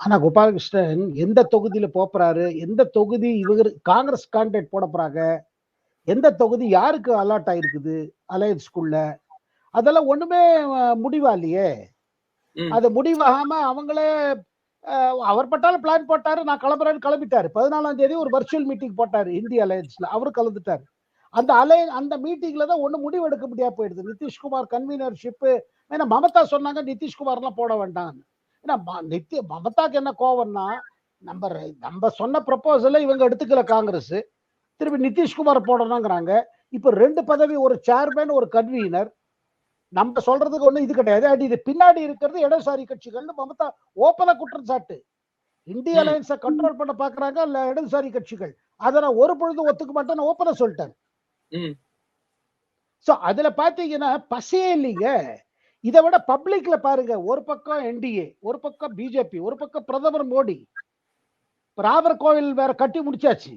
ஆனா கோபாலகிருஷ்ணன் எந்த தொகுதியில போறாரு எந்த தொகுதி இவங்க காங்கிரஸ் கேண்டிடேட் போட போறாங்க? எந்த தொகுதி யாருக்கு அலாட் ஆயிருக்குது? அலையன்ஸ்குள்ள அதெல்லாம் ஒண்ணுமே முடிவா இல்லையே. அது முடிவாகாம அவங்களே அவர் பட்டாலும் பிளான் போட்டாரு நான் கிளம்புறேன்னு கிளம்பிட்டாரு. பதினாலாம் தேதி ஒரு வர்ச்சுவல் மீட்டிங் போட்டாரு இந்திய அலையன்ஸ்ல அவரு கலந்துட்டாரு. அந்த அலை அந்த மீட்டிங்ல தான் ஒண்ணு முடிவு எடுக்க முடியாது போயிடுது. நிதிஷ்குமார் கன்வீனர்ஷிப்பு ஏன்னா மமதா சொன்னாங்க நிதிஷ்குமார் எல்லாம் போட வேண்டாம்னு. ஏன்னா ம- நித்திய மமதாக்கு என்ன கோவம்னா நம்ம நம்ம சொன்ன ப்ரப்போசலை இவங்க எடுத்துக்கல காங்கிரஸ். திருப்பி நிதிஷ்குமார் போடணுங்கிறாங்க இப்போ ரெண்டு பதவி ஒரு சேர்மேன் ஒரு கன்வீனர் நம்ம சொல்றதுக்கு ஒண்ணு இது கிடையாது. அடி இது பின்னாடி இருக்கிறது இடதுசாரி கட்சிகள்னு மமதா ஓப்பனா குற்றம் சாட்டு. இந்திய. அலையன்ஸை கண்ட்ரோல் பண்ண பாக்குறாங்க இல்ல இடதுசாரி கட்சிகள். அதை நான் ஒரு பொழுதும் ஒத்துக்க மாட்டேன்னு ஓப்பனா சொல்லிட்டேன். சோ அதுல பாத்தீங்கன்னா பசையே இல்லைங்க. இதை விட பப்ளிக்ல பாருங்க. ஒரு பக்கம் என்டிஏ ஒரு பக்கம் பிஜேபி ஒரு பக்கம் பிரதமர் மோடி. ராமர் கோவில் வேற கட்டி முடிச்சாச்சு.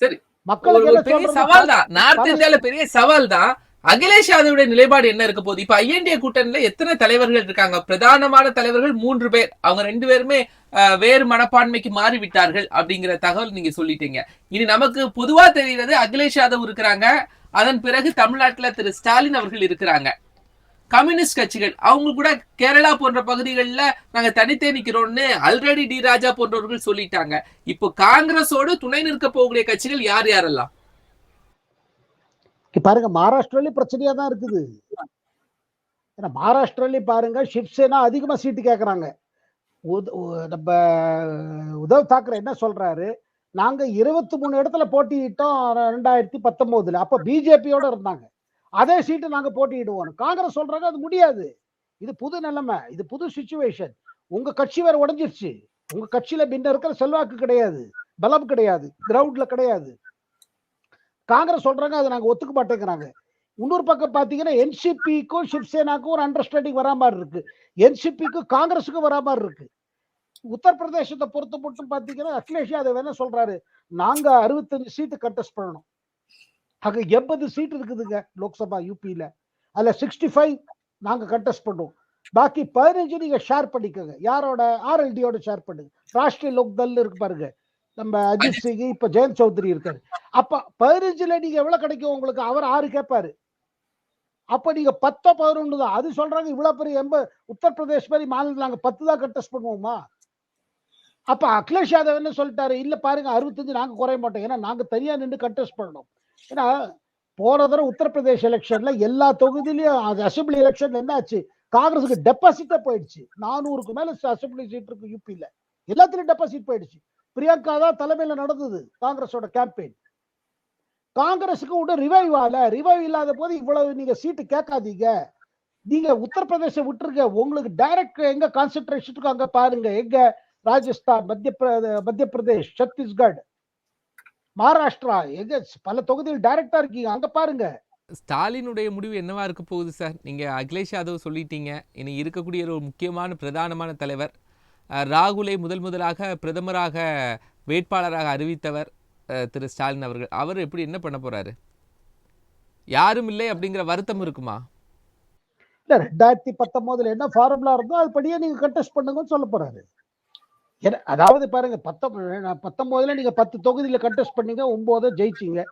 சரி. மக்களுக்கு பெரிய? சவால் தான் நார்த் இந்தியால பெரிய சவால் தான் அகிலேஷ் யாதவுடைய நிலைப்பாடு என்ன இருக்க போகுது? இப்ப ஐஎன்டிஏ கூட்டணியில எத்தனை தலைவர்கள் இருக்காங்க? பிரதானமான தலைவர்கள் மூன்று பேர். அவங்க ரெண்டு பேருமே அஹ், வேறு மனப்பான்மைக்கு மாறிவிட்டார்கள் அப்படிங்கிற தகவல் நீங்க சொல்லிட்டீங்க. இனி நமக்கு பொதுவா தெரிகிறது அகிலேஷ் யாதவ் இருக்கிறாங்க. அதன் பிறகு தமிழ்நாட்டுல திரு ஸ்டாலின் அவர்கள் இருக்கிறாங்க. கம்யூனிஸ்ட் கட்சிகள் அவங்க கூட கேரளா போன்ற பகுதிகளில் நாங்க தனித்தே நிற்கிறோம்னு ஆல்ரெடி டி ராஜா போன்றவர்கள் சொல்லிட்டாங்க. இப்போ காங்கிரஸோடு துணை நிற்க போகக்கூடிய கட்சிகள் யார் யாரெல்லாம்? பாருங்க மகாராஷ்டிராலயும் பிரச்சனையா தான் இருக்குது. ஏன்னா மகாராஷ்டிராலயும் பாருங்க சிவசேனா அதிகமா சீட்டு கேக்குறாங்க. உத- நம்ம உத்தவ் தாக்கரே என்ன சொல்றாரு? நாங்க இருபத்தி மூணு இடத்துல போட்டியிட்டோம் ரெண்டாயிரத்தி பத்தொன்பதுல அப்ப பிஜேபியோட இருந்தாங்க. அதே சீட்டு நாங்க போட்டியிடுவோம் காங்கிரஸ் சொல்றாங்க அது முடியாது. இது புது நிலைமை. இது புது சுச்சுவேஷன் உங்க கட்சி வேற உடஞ்சிருச்சு. உங்க கட்சியில பின்ன இருக்கிற செல்வாக்கு கிடையாது. பலம் கிடையாது. கிரவுண்ட்ல கிடையாது. காங்கிரஸ் சொல்றாங்க அதை நாங்க ஒத்துக்க மாட்டேங்கிறாங்க இன்னொரு பக்கம் பாத்தீங்கன்னா என்சிபிக்கும் சிவசேனாக்கும் ஒரு அண்டர்ஸ்டாண்டிங் வரா மாதிரி இருக்கு. என்சிபிக்கும் காங்கிரஸுக்கும் வரா மாதிரி இருக்கு. உத்தரப்பிரதேசத்தை பொறுத்த மட்டும் பாத்தீங்கன்னா அகிலேஷ் யாதவ் என்ன சொல்றாரு. நாங்க அறுபத்தஞ்சு சீட்டு கண்டெஸ்ட் பண்ணணும். அங்க எண்பது சீட் இருக்குதுங்க லோக்சபா யூபியில அதுல சிக்ஸ்டி ஃபைவ் நாங்க கண்டெஸ்ட் பண்ணுவோம் பாக்கி பதினஞ்சு நீங்க ஷேர் பண்ணிக்கோங்க. யாரோட? ஆர்எல்டியோட ஷேர் பண்ணுங்க. ராஷ்டிரிய லோக்தல் இருக்கு பாருங்க. நம்ம அஜித் சிங் இப்ப ஜெயந்த் சௌத்ரி இருக்காரு. அப்ப பதினஞ்சுல நீங்க எவ்வளவு கிடைக்கும் உங்களுக்கு? அவர் ஆறு கேட்பாரு. அப்ப நீங்க பத்தோ பதினொன்று தான். அது சொல்றாங்க இவ்வளவு பெரிய எண்பது உத்தரப்பிரதேஷ் மாதிரி மாநிலத்தில் நாங்க பத்து தான் கண்டெஸ்ட் பண்ணுவோமா? அப்ப அகிலேஷ் யாதவ் என்ன சொல்லிட்டாரு? இல்ல பாருங்க அறுபத்தஞ்சு நாங்க குறைய மாட்டோம். ஏன்னா நாங்க தனியா நின்று கண்டெஸ்ட் பண்ணணும். ஏன்னா போன தடவை உத்தரப்பிரதேச எலெக்ஷன்ல எல்லா தொகுதியிலயும் அது அசம்பிளி எலெக்ஷன்ல என்ன ஆச்சு காங்கிரஸுக்கு டெபாசிட்டே போயிடுச்சு. நானூறுக்கு மேல அசம்பிளி சீட் இருக்கு யூபியில எல்லாத்துலயும் டெபாசிட் போயிடுச்சு. பிரியங்கா தான் தலைமையில் நடந்தது காங்கிரஸோட கேம்பெயின் காங்கிரஸுக்கு ஒன்றும் ரிவைவ் ஆகல ரிவைவ் இல்லாத போது இவ்வளவு நீங்க சீட்டு கேட்காதீங்க. நீங்க உத்தரப்பிரதேசம் விட்டுருங்க. உங்களுக்கு டைரக்ட் எங்க கான்சென்ட்ரேஷன் இருக்கு அங்க பாருங்க. எங்க ராஜஸ்தான் மத்திய மத்திய பிரதேஷ் சத்தீஸ்கர் மகாராஷ்டிரா எங்க பல தொகுதியில் டைரக்டா இருக்கீங்க. அங்க பாருங்க. ஸ்டாலினுடைய முடிவு என்னவா இருக்க போகுது சார்? நீங்க அகிலேஷ் யாதவ் சொல்லிட்டீங்க. இனி இருக்கக்கூடிய ஒரு முக்கியமான பிரதானமான தலைவர் ராகுலை முதல் முதலாக பிரதமராக வேட்பாளராக அறிவித்தவர் திரு ஸ்டாலின் அவர்கள். அவர் எப்படி என்ன பண்ண போறாரு? யாரும் இல்லை அப்படிங்கிற வருத்தம் இருக்குமா? இல்ல ரெண்டாயிரத்தி பத்தொம்போதுல என்ன ஃபார்முலா இருந்தோ அது படியே நீங்க கண்டெஸ்ட் பண்ணுங்கன்னு சொல்ல போறாரு. ஏன்னா, அதாவது பாருங்க பத்தொன்பது பத்தொம்போதுல நீங்க பத்து தொகுதியில கண்டெஸ்ட் பண்ணீங்க ஒன்பது ஜெயிச்சீங்க.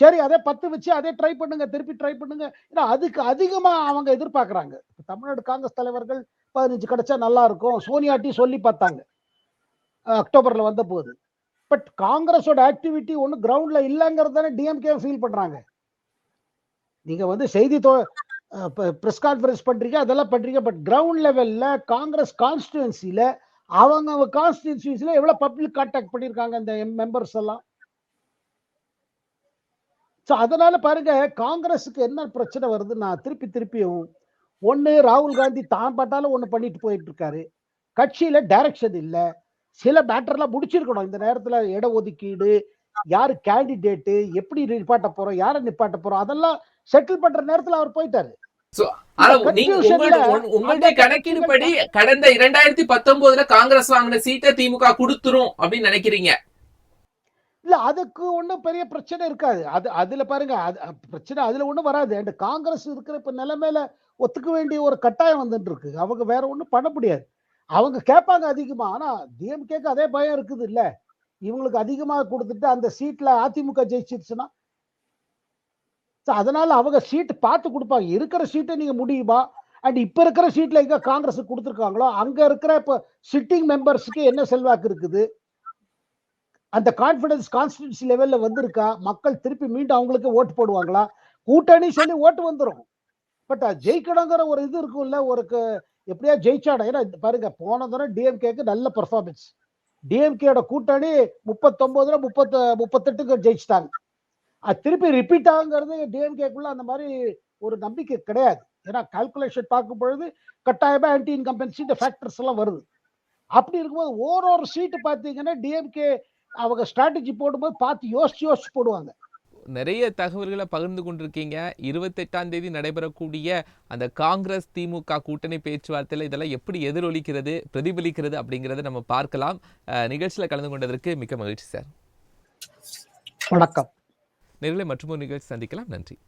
சரி அதே பத்து வச்சு அதே ட்ரை பண்ணுங்க திருப்பி ட்ரை பண்ணுங்க. ஏன்னா அதுக்கு அதிகமா அவங்க எதிர்பார்க்கறாங்க. தமிழ்நாடு காங்கிரஸ் தலைவர்கள் பதினஞ்சு கிடைச்சா நல்லா இருக்கும் சோனியாட்டி சொல்லி பார்த்தாங்க. அக்டோபர்ல வந்த போது பட் காங்கிரஸோட ஆக்டிவிட்டி ஒன்றும் கிரவுண்ட்ல இல்லைங்கிறது தானே டிஎம்கே ஃபீல் பண்றாங்க. நீங்க வந்து செய்தி தொ ப்ரெஸ் கான்ஃபரன்ஸ் பண்றீங்க அதெல்லாம் பண்றீங்க பட் கிரவுண்ட் லெவல்ல காங்கிரஸ் கான்ஸ்டுவன்சில அவங்க அவங்க கான்ஸ்டிடுவன்சில எவ்வளவு பப்ளிக் கான்டாக்ட் பண்ணியிருக்காங்க இந்த மெம்பர்ஸ் எல்லாம்? ஸோ அதனால பாருங்க காங்கிரஸுக்கு என்ன பிரச்சனை வருதுன்னா திருப்பி திருப்பியும் ஒண்ணு ராகுல் காந்தி தான் பாட்டாலும் ஒண்ணு பண்ணிட்டு போயிட்டு இருக்காரு. கட்சியில டைரக்ஷன் இல்ல. சில மேட்டர்லாம் முடிச்சிருக்கணும். இந்த நேரத்துல இட ஒதுக்கீடு யாரு கேண்டிடேட்டு எப்படி நிப்பாட்ட போறோம் யாரை நிப்பாட்ட போறோம் அதெல்லாம் செட்டில் பண்ற நேரத்துல அவர் போயிட்டாரு. உங்களுடைய கணக்கின்படி கடந்த இரண்டாயிரத்தி பத்தொன்பதுல காங்கிரஸ் வாங்கின சீட்டை திமுக கொடுத்துரும் அப்படின்னு நினைக்கிறீங்க? இல்ல அதுக்கு ஒண்ணும் பெரிய பிரச்சனை இருக்காது. அது அதுல பாருங்க அது பிரச்சனை அதுல ஒண்ணும் வராது. அண்ட் காங்கிரஸ் இருக்கிற இப்ப நிலைமையில ஒத்துக்க வேண்டிய ஒரு கட்டாயம் வந்துட்டு இருக்கு. அவங்க வேற ஒண்ணும் பண்ண முடியாது. அவங்க கேட்பாங்க அதிகமா. ஆனா டிஎம்கேக்கு அதே பயம் இருக்குது இல்ல. இவங்களுக்கு அதிகமா கொடுத்துட்டு அந்த சீட்ல அதிமுக ஜெயிச்சிருச்சுன்னா அதனால அவங்க சீட் பார்த்து கொடுப்பாங்க. இருக்கிற சீட்டை நீங்க முடியுமா? அண்ட் இப்ப இருக்கிற சீட்ல எங்க காங்கிரஸ் கொடுத்துருக்காங்களோ அங்க இருக்கிற இப்ப சிட்டிங் மெம்பர்ஸ்க்கு என்ன செல்வாக்கு இருக்குது? அந்த கான்பிடன்ஸ் கான்ஸ்டிடன்சி லெவல்ல வந்திருக்கா? மக்கள் திருப்பி மீண்டும் அவங்களுக்கு ஓட்டு போடுவாங்களா? கூட்டணி சொல்லி ஓட்டு வந்துரும். பட் uh, ஜெயிக்கணுங்கிற ஒரு இது இருக்கும்ல ஒரு எப்படியா ஜெயிச்சாடும் ஏன்னா பாருங்க போன தடவை டிஎம்கேக்கு நல்ல பெர்ஃபார்மன்ஸ் டிஎம்கேட கூட்டணி முப்பத்தொன்பதுல முப்பத்து முப்பத்தெட்டுக்கு ஜெயிச்சிட்டாங்க. அது திருப்பி ரிப்பீட் ஆகுங்கிறது டிஎம்கேக்குள்ள அந்த மாதிரி ஒரு நம்பிக்கை கிடையாது. ஏன்னா கால்குலேஷன் பார்க்கும் பொழுது கட்டாயமா ஆன்டி இன்கம்பன்சி இந்த ஃபேக்டர்ஸ் எல்லாம் வருது. அப்படி இருக்கும்போது ஒரு ஒரு சீட்டு பார்த்தீங்கன்னா டிஎம்கே அவங்க ஸ்ட்ராட்டஜி போடும்போது பார்த்து யோசிச்சு யோசிச்சு போடுவாங்க. நிறைய தகவல்களை பகிர்ந்து கொண்டிருக்கீங்க. இருபத்தெட்டாம் தேதி நடைபெறக்கூடிய அந்த காங்கிரஸ் திமுக கூட்டணி பேச்சுவார்த்தையில் இதெல்லாம் எப்படி எதிரொலிக்கிறது பிரதிபலிக்கிறது அப்படிங்கிறத நம்ம பார்க்கலாம். நிகழ்ச்சியில் கலந்து கொண்டதற்கு மிக்க மகிழ்ச்சி சார். வணக்கம். நேர்களை மற்றொரு நிகழ்ச்சி சந்திக்கலாம். நன்றி.